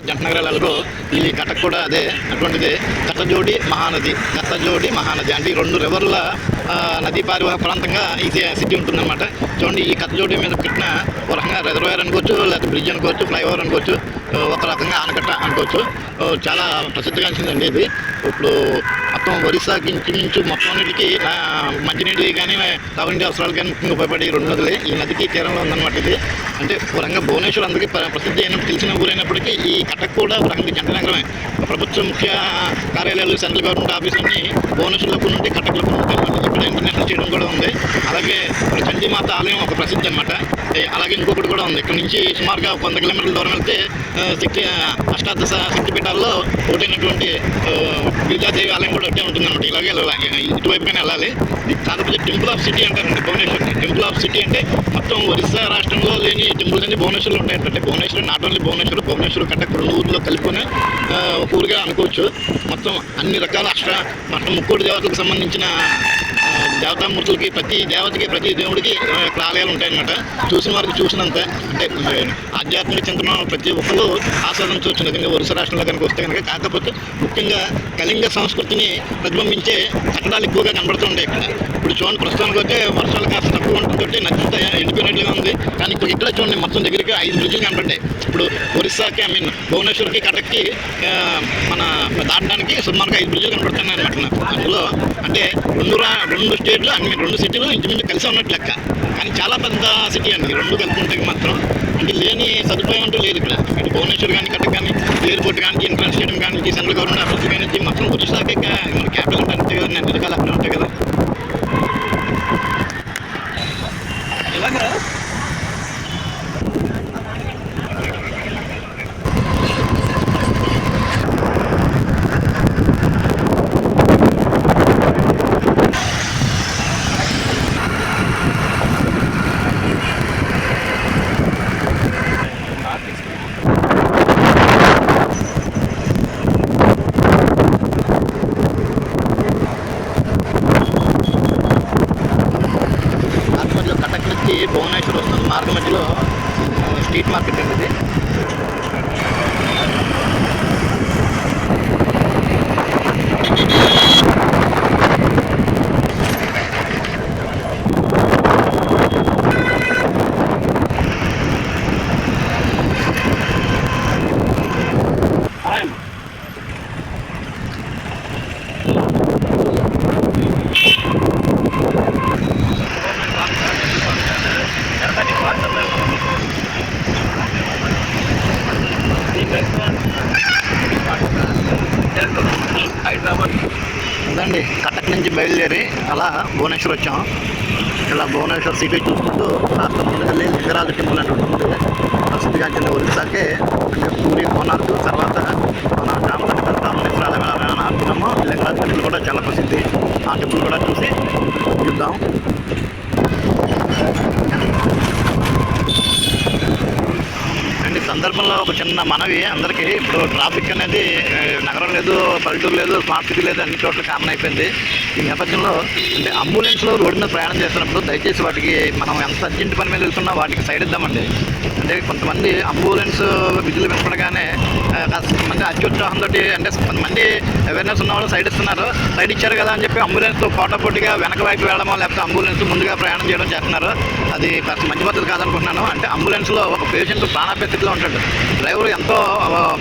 జంటనగరాలకు ఈ కటక్ కూడా అదే అటువంటిది. కట్టజోడి మహానది కట్టజోడి మహానది అంటే ఈ రెండు రివర్ల నదీ పారివాహ ప్రాంతంగా ఈ సిటీ ఉంటుందన్నమాట. చూడండి ఈ కట్టజోడి మీద పెట్టిన ఒక రకంగా రిజర్వాయర్ అనుకోవచ్చు లేకపోతే బ్రిడ్జ్ అనుకోవచ్చు ఫ్లైఓవర్ అనుకోవచ్చు ఒక రకంగా ఆనకట్ట అనుకోవచ్చు. ఆ, చాలా ప్రసిద్ధిగాంచిందండి ఇది. ఇప్పుడు మొత్తం ఒరిస్సాకి ఇంచుమించు మొత్తం అన్నిటికీ ఆ, మంచినీటి కానీ తాగునీటి అవసరాలు కానీ ఉపయోగపడే రెండు నదులే. ఈ నదికి తీరంలో ఉందన్నమాట ఇది. అంటే ఒక రకంగా భువనేశ్వర్ అందరికీ ప్రసిద్ధి అయినప్పుడు తెలిసిన ఊరైనప్పటికీ ఈ కటక్ కూడా ఒక రకంగా జంట నగరమే. ప్రభుత్వ ముఖ్య కార్యాలయాలు సెంట్రల్ గవర్నమెంట్ ఆఫీసులన్నీ భువనేశ్వర్లో కొన్ని ఉంటే కటక్లో కొన్ని ఉంటాయి. ఇంటర్నేషనల్ చేయడం కూడా ఉంది. అలాగే చండీమాత ఆలయం ఒక ప్రసిద్ధి అనమాట అలాగే ఇంకొకటి కూడా ఉంది. ఇక్కడ నుంచి సుమారుగా ఒక వంద కిలోమీటర్ల దూరం వెళ్తే శక్తి అష్టాదశ శక్తిపీఠాల్లో ఒకటైనటువంటి గిరిజాదేవి ఆలయం కూడా ఒకటే ఉంటుంది అనమాట ఇలాగే ఇటువైపుగానే వెళ్ళాలి. కాకపోతే టెంపుల్ ఆఫ్ సిటీ అంటారండి భువనేశ్వర్ టెంపుల్ ఆఫ్ సిటీ అంటే మొత్తం ఒరిస్సా రాష్ట్రంలో లేని టెంపుల్స్ అన్ని భువనేశ్వర్లో ఉంటాయి అంటే భువనేశ్వర్ నాట్ ఓన్లీ భువనేశ్వర్ భువనేశ్వర్ కట్టక్ రెండు ఊర్లో కలుపుకొని ఒక ఊరుగా అనుకోవచ్చు. మొత్తం అన్ని రకాల అష్ట మొత్తం ముక్కోటి దేవతలకు సంబంధించిన దేవతామూర్తులకి ప్రతి దేవతకి ప్రతి దేవుడికి ఇక్కడ ఆలయాలు ఉంటాయన్నమాట. చూసిన వారికి చూసినంత అంటే ఆధ్యాత్మిక చింతన ప్రతి ఒక్కరు ఆస్వాదించవచ్చు నిజంగా ఒరిస్సా రాష్ట్రంలో కనుక వస్తే కనుక కాకపోతే ముఖ్యంగా కళింగ సంస్కృతిని ప్రతిబింబించే కట్టడాలు ఎక్కువగా కనబడుతుంటాయి ఇక్కడ. ఇప్పుడు చూడండి ప్రస్తుతానికి అయితే వర్షాలు కాస్త తక్కువ ఉంటుంది నచ్చితే ఎండిపోయినట్లుగా ఉంది. కానీ ఇప్పుడు ఇక్కడ చూడండి మొత్తం దగ్గరికి ఐదు బ్రిడ్జ్లు కనపడ్డాయి ఇప్పుడు ఒరిస్సాకి ఐ మీన్ భువనేశ్వర్కి కటక్కి మన దాటడానికి సుమారుగా ఐదు బ్రిడ్జ్లు కనపడుతున్నాయి అనమాట అందులో అంటే రెండు రెండు స్టేట్లు అన్ని రెండు సిటీలు ఇంచుమించు కలిసి ఉన్నట్టు లెక్క. కానీ చాలా పెద్ద సిటీ అండి. రెండు కలుపుకుంటే మాత్రం అంటే లేని సదుపాయం అంటూ లేదు ఇక్కడ. ఇటు భువనేశ్వర్ కానీ కటక్ కానీ ఎయిర్పోర్ట్ కానీ ఇంటర్ స్టేడియం కానీ సెంట్రల్ గవర్నమెంట్ అభివృద్ధి కానీ మొత్తం ఒరిస్సాకే మన క్యాపిటల్ అంటే అంతే కదా అన్ని రకాలు అక్కడ ఉంటాయి కదా ఇలాగా మార్గ మధ్యలో కటక్ నుంచి భువనేశ్వర్ వస్తుంది మార్గ మధ్యలో ఆ, స్ట్రీట్ మార్కెట్ అండి ఇది you అదండి కటక్ నుంచి బయలుదేరి అలా భువనేశ్వర్ వచ్చాం. ఇలా భువనేశ్వర్ సిటీ చూసుకుంటూ రాష్ట్రం ముందుకెళ్ళి లింగరాజు టెంపుల్ అని ఉంటుంది ప్రసిద్ధిగా చెందిన ఒరిస్సాకే అంటే పూరి కోనార్కు తర్వాత మన రామపతి వెళ్తాం నిద్రాల అనుకున్నాము లింగరాజు టెంపుల్ కూడా చాలా ప్రసిద్ధి. ఆ టెంపుల్ కూడా చూసి చూద్దాం అండ్ ఈ సందర్భంలో ఒక చిన్న మనవి. అందరికీ ఇప్పుడు ట్రాఫిక్ అనేది నగరం లేదు పల్లెటూరు లేదు స్మార్ట్ సిటీ లేదు అన్ని చోట్ల కామన్ అయిపోయింది. ఈ నేపథ్యంలో అంటే అంబులెన్స్లో రోడ్డు మీద ప్రయాణం చేస్తున్నప్పుడు దయచేసి వాటికి మనం ఎంత అర్జెంట్ పని మీద వెళ్తున్నా వాటికి సైడ్ ఇద్దామండి. అంటే కొంతమంది అంబులెన్స్ విధులు వినపడగానే ఆ, కాస్త తోటి అత్యుత్సాహంతో అంటే కొంతమంది అవేర్నెస్ ఉన్న వాళ్ళు సైడ్ ఇస్తున్నారు. సైడ్ ఇచ్చారు కదా అని చెప్పి అంబులెన్స్తో పోటాపోటీగా వెనక వైపు వెళ్ళడమో లేకపోతే అంబులెన్స్ ముందుగా ప్రయాణం చేయడం చేస్తున్నారు. అది కాస్త మంచి పద్ధతి కాదనుకుంటున్నాను. అంటే అంబులెన్స్లో ఒక పేషెంట్ ప్రాణాపాయ ఉంటాడు. డ్రైవర్ ఎంతో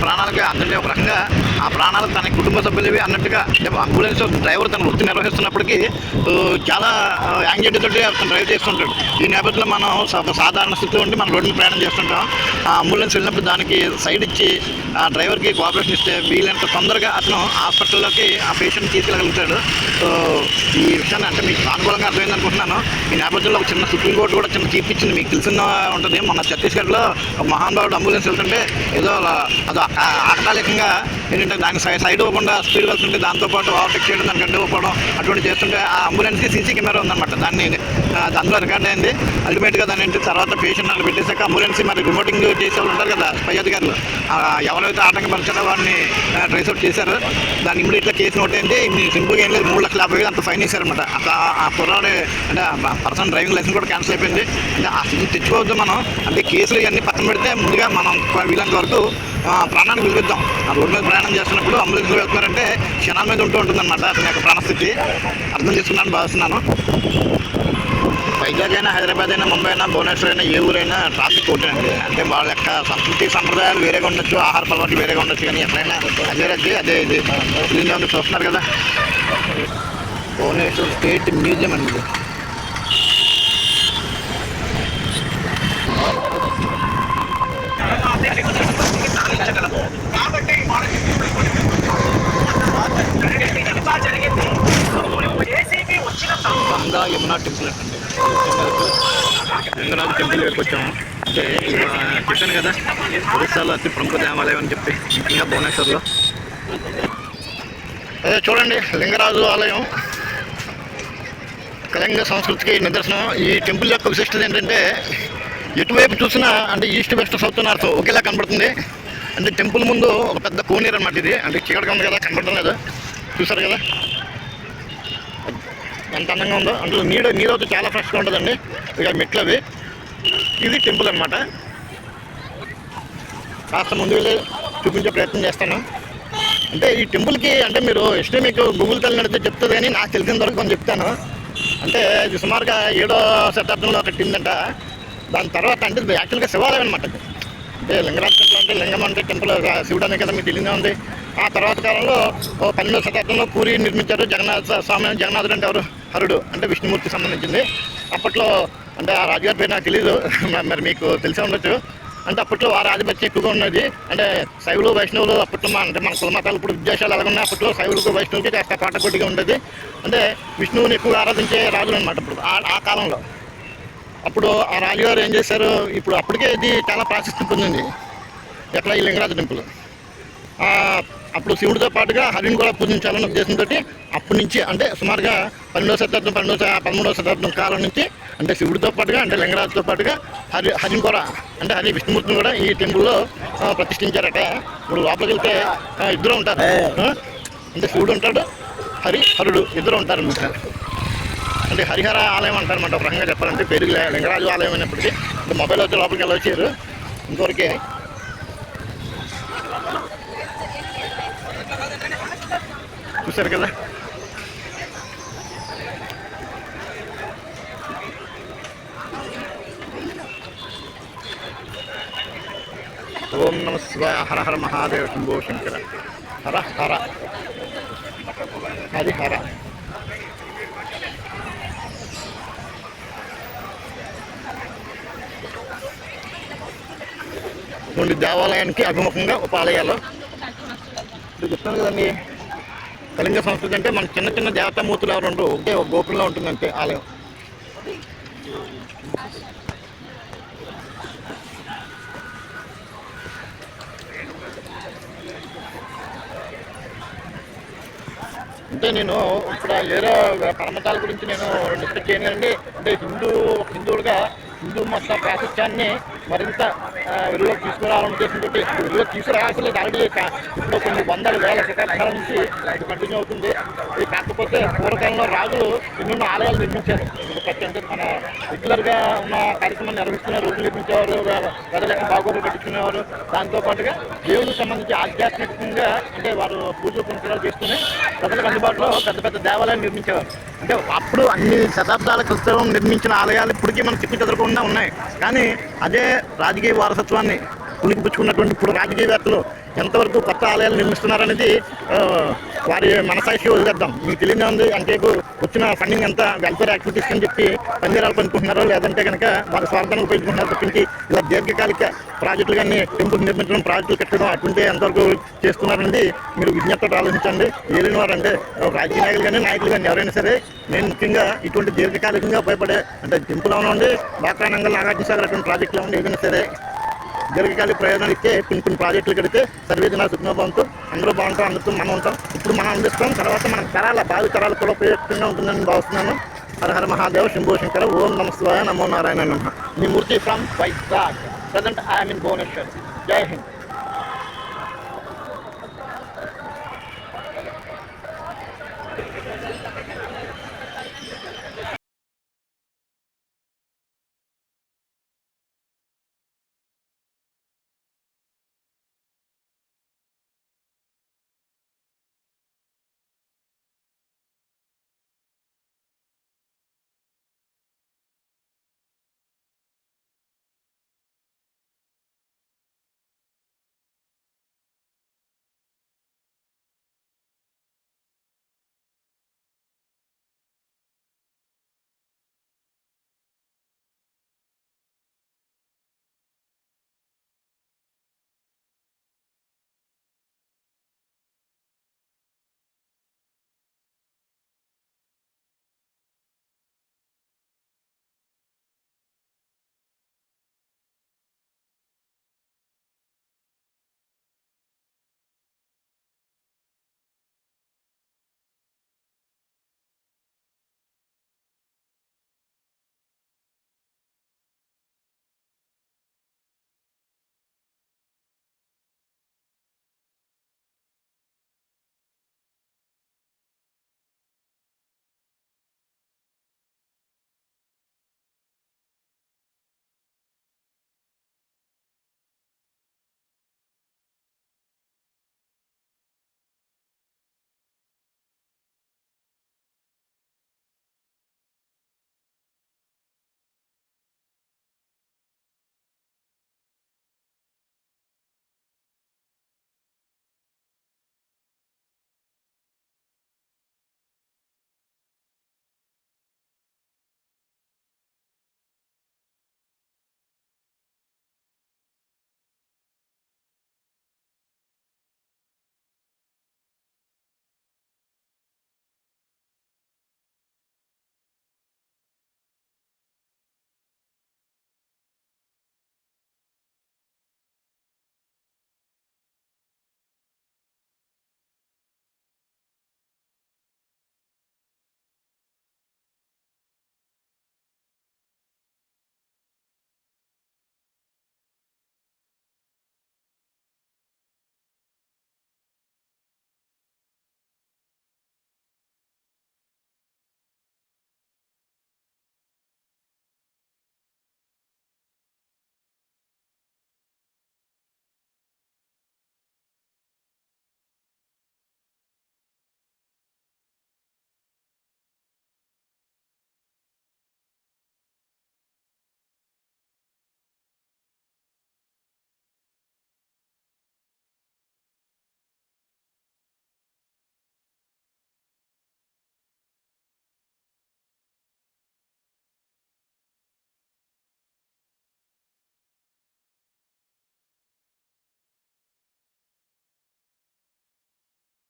ప్రాణాలకి అంటే ఒక రకంగా ఆ ప్రాణాలు తన కుటుంబ సభ్యులవి అన్నట్టుగా అంటే అంబులెన్స్ డ్రైవర్ తన వృత్తి నిర్వహిస్తున్నప్పటికీ చాలా యాంగ్జైటీ తోటి అతను డ్రైవ్ చేస్తుంటాడు. ఈ నేపథ్యంలో మనం సాధారణ స్థితిలో ఉండి మనం రోడ్డు ప్రయాణం చేస్తుంటాం. ఆ అంబులెన్స్ వెళ్ళినప్పుడు దానికి సైడ్ ఇచ్చి డ్రైవర్కి కోఆపరేషన్ ఇస్తే వీలైనంత తొందరగా అతను హాస్పిటల్లోకి ఆ పేషెంట్ తీసుకెళ్ళగలుగుతాడు. సో ఈ విషయాన్ని అంటే మీకు అనుకూలంగా అర్థమైంది అనుకుంటున్నాను. ఈ నేపథ్యంలో ఒక చిన్న సుప్రీంకోర్టు కూడా చిన్న తీర్పు ఇచ్చింది. మీకు తెలిసిన ఉంటుంది. మన ఛత్తీస్గఢ్లో మహానుభావుడు అంబులెన్స్ వెళ్తుంటే ఏదో అలా- అదో అకాలికంగా ఆకటాలికంగా ఏంటంటే దాని సై- సైడ్ ఇవ్వకుండా స్పీడ్ వెళ్తుంటే దాంతోపాటు ఓవర్టేక్ చేయడం దానికి అడ్డు ఇవ్వకపోవడం అటువంటి చేస్తుంటే ఆ అంబులెన్స్కి సీసీ కెమెరా ఉందన్నమాట. దాన్ని దాంట్లో రికార్డ్ అయింది. అల్టిమేట్గా దాని ఏంటి తర్వాత పేషెంట్ వాళ్ళు పెట్టేశాక అంబులెన్స్ మరి రిమోటింగ్ చేసే వాళ్ళు ఉంటారు కదా పై అధికారులు. ఎవరైతే ఆటంకపరిచారో వాడిని ట్రేస్ అవుట్ చేశారు. దాని దాన్ని ఇట్లా కేసు నోట్ అయింది. సింపుల్గా ఏం లేదు. మూడు లక్షల యాభై వేలు అంత ఫైన్ వేశారనమాట అట్లా ఆ కుర్రాడు అంటే పర్సన్ డ్రైవింగ్ లైసెన్స్ కూడా క్యాన్సిల్ అయిపోయింది. అంటే ఆ స్థితి తెచ్చుకోవద్దు మనం. అంటే కేసులు ఇవన్నీ పక్కన పెడితే ముందుగా మనం వీలంత వరకు ప్రాణాన్ని విలువిద్దాం ఆ రోడ్డు మీద ప్రయాణం చేస్తున్నప్పుడు అంబులెన్స్ వెళ్తున్నారంటే క్షణాల మీద ఉంటూ ఉంటుందన్నమాట అతని యొక్క ప్రాణస్థితి. అర్థం చేసుకున్నాను భావిస్తున్నాను. వైజాగ్ అయినా హైదరాబాద్ అయినా ముంబై అయినా భువనేశ్వర్ అయినా ఏ ఊరైనా ట్రాఫిక్ ఒకటే అండి. అంటే వాళ్ళ యొక్క సంస్కృతి సంప్రదాయాలు వేరేగా ఉండొచ్చు ఆహార అలవాట్లు వేరేగా ఉండొచ్చు కానీ ఎక్కడైనా అదే రద్దీ అదే ఇది. దీన్ని చూస్తున్నారు కదా. భువనేశ్వర్ స్టేట్ మ్యూజియం అండి ఇది. గంగా యమున టెంపుల్ లింగరాజు టెంపుల్ దగ్గరికి వచ్చాము చెప్పాను కదా ఒరిస్సాలో అతి ప్రముఖ దేవాలయం అని చెప్పి ఇంకా భువనేశ్వర్లో అదే చూడండి లింగరాజు ఆలయం. కళింగ సంస్కృతికి నిదర్శనం. ఈ టెంపుల్ యొక్క విశిష్టత ఏంటంటే ఎటువైపు చూసినా అంటే ఈస్ట్ వెస్ట్ సౌత్ నార్త్ ఒకేలా కనబడుతుంది. అంటే టెంపుల్ ముందు ఒక పెద్ద కోనేరు అనమాట ఇది. అంటే చీకటిగా ఉంది కదా కనపడడం లేదు. చూసారు కదా? ఎంత అందంగా ఉందో. అందులో నీడ నీరు అయితే చాలా ఫ్రెష్గా ఉంటుందండి. ఇక మెట్లు అవి. ఇది టెంపుల్ అనమాట కాస్త ముందు వెళ్ళి చూపించే ప్రయత్నం చేస్తాను. అంటే ఈ టెంపుల్కి అంటే మీరు ఇష్టం మీకు గూగుల్ తల్లి నడితే చెప్తుంది కానీ నాకు తెలిసిన వరకు కొంచెం చెప్తాను. అంటే ఇది సుమారుగా ఏడో శతాబ్దంలో కట్టిందంట దాని తర్వాత అంటే యాక్చువల్గా శివాలయం అనమాట అంటే టెంపుల్ అంటే లింగం అంటే టెంపుల్ శివుడు అనే కదా మీకు తెలియదే ఉంది. ఆ తర్వాత కాలంలో ఓ పన్నెండవ శతాబ్దంలో పూరి నిర్మించారు జగన్నాథ స్వామి జగన్నాథుడు అంటే ఎవరు? హరుడు అంటే విష్ణుమూర్తి సంబంధించింది. అప్పట్లో అంటే ఆ రాజుగారి పేరు నాకు తెలియదు మరి మీకు తెలిసే ఉండొచ్చు. అంటే అప్పట్లో ఆ ఆధిపత్యం ఎక్కువగా ఉన్నది. అంటే శైవులు వైష్ణవులు అప్పట్లో మా అంటే మన కులమతాలు ఇప్పుడు విద్యాశాలు అలాగే ఉన్నాయి అప్పట్లో శైవులకు వైష్ణవులకి కాస్త పాటకొట్టిగా ఉండేది. అంటే విష్ణువుని ఎక్కువగా ఆరాధించే రాజులు అనమాట అప్పుడు ఆ కాలంలో. అప్పుడు ఆ రాజుగారు ఏం చేశారు? ఇప్పుడు అప్పటికే ఇది చాలా ప్రాశస్త్యం పొందింది ఎట్లా ఈ లింగరాజ టెంపుల్? అప్పుడు శివుడితో పాటుగా హరిని కూడా పూజించాలన్న ఉద్దేశంతో అప్పటి నుంచి అంటే సుమారుగా పన్నెండవ శతాబ్దం పన్నెండవ పదమూడవ శతాబ్దం కాలం నుంచి అంటే శివుడితో పాటుగా అంటే లింగరాజుతో పాటుగా హరి హరిని కూడా అంటే హరి విష్ణుమూర్తిని కూడా ఈ టెంపుల్లో ప్రతిష్ఠించారట. ఇప్పుడు లోపలికి వెళ్తే ఇద్దరు ఉంటారు? అంటే శివుడు ఉంటాడు హరి హరుడు ఇద్దరు ఉంటారు అన్నమాట అంటే హరిహర ఆలయం అంటారన్నమాట ఒక రకంగా చెప్పాలంటే. పేరు లింగరాజు ఆలయం అయినప్పటికీ. మొబైల్ వచ్చి లోపలికి వెళ్ళొచ్చారు. ఇంతవరకే. చూశారు కదా? ఓం నమ శివాయ హర హర మహాదేవ శంభో శంకర. హర హర. హరిహర. నుండి దేవాలయానికి అభిముఖంగా ఒక ఆలయాలు ఇప్పుడు చెప్తాను కదండి కళింగ సంస్కృతి అంటే మన చిన్న చిన్న దేవతామూర్తులు ఎవరు ఉండరు ఒకే ఒక గోపురంలో ఉంటుందంటే ఆలయం. అంటే నేను ఇక్కడ వేరే పరమతాల గురించి నేను డిస్కస్ చేయను అండి అంటే హిందూ హిందువులుగా హిందూ మత ప్రాశస్త్యాన్ని మరింత వెలుగులోకి తీసుకురావాలని ఉద్దేశంతో వెలుగులోకి తీసుకురావాల్సిన ఆల్రెడీ ఇప్పుడు కొన్ని వందల వేల శతాబ్దాల నుంచి ఇది కంటిన్యూ అవుతుంది. ఇది కాకపోతే పూర్వకాలంలో రాజులు ఎన్నెన్నో ఆలయాలు నిర్మించారు. ఎందుకంటే అంటే మన రెగ్యులర్గా ఉన్న కార్యక్రమాన్ని నిర్వహిస్తున్న రోజులు నిర్మించేవారు ప్రజలకు బాగోగులు కట్టించుకునేవారు దాంతో పాటుగా దేవునికి సంబంధించి ఆధ్యాత్మికంగా అంటే వారు పూజలు పునస్కారాలు చేసుకుని ప్రజలకు అందుబాటులో పెద్ద పెద్ద దేవాలయాలు నిర్మించేవారు. అంటే అప్పుడు అన్ని శతాబ్దాల క్రితం నిర్మించిన ఆలయాలు ఇప్పటికీ మనం చెప్పి చెదరకుండా ఉన్నాయి. కానీ అదే రాజకీయ వారసత్వాన్ని పులికిపుచ్చుకున్నటువంటి ఇప్పుడు రాజకీయవేత్తలు ఎంతవరకు కొత్త ఆలయాలు నిర్మిస్తున్నారనేది వారి మనసాక్షి వదిలేద్దాం మీకు తెలియదే ఉంది అంటే వచ్చిన ఫండింగ్ అంతా వెల్ఫేర్ యాక్టివిటీస్ అని చెప్పి పందిరాలు పనుకుంటున్నారో లేదంటే కనుక వారి స్వార్థాన్ని ఉపయోగించుకుంటున్నారు తప్పించి ఇలా దీర్ఘకాలిక ప్రాజెక్టులు కానీ టెంపుల్ నిర్మించడం ప్రాజెక్టులు కట్టడం అటువంటి ఎంతవరకు చేస్తున్నారనేది మీరు విజ్ఞప్తితో ఆలోచించండి. ఏలిన వారు అంటే రాజకీయ నాయకులు కానీ నాయకులు కానీ ఎవరైనా సరే నేను ముఖ్యంగా ఇటువంటి దీర్ఘకాలికంగా ఉపయోగపడే అంటే టెంపుల్ అవనండి బాకానంగా నాగార్జున సాగర్ అటువంటి ప్రాజెక్టులు ఉండి ఏదైనా సరే దీర్ఘకాలిక ప్రయోజనాలు ఇచ్చే కొన్ని కొన్ని ప్రాజెక్టులు కడితే సర్వేజన సుఖనోభవంతో అందరూ బాగుంటాం అందరితో మనం ఉంటాం. ఇప్పుడు మనం అందిస్తాం. తర్వాత మన తరాల భావి తరాలు కూడా ఉంటుందని భావిస్తున్నాను. హరహర మహాదేవ మహాదేవ్ శంభో శంకర ఓం నమస్వాయ నమో నారాయణ నమ. మీ Murthy from Vizag. Present I'm in Bhubaneswar. జై హింద్.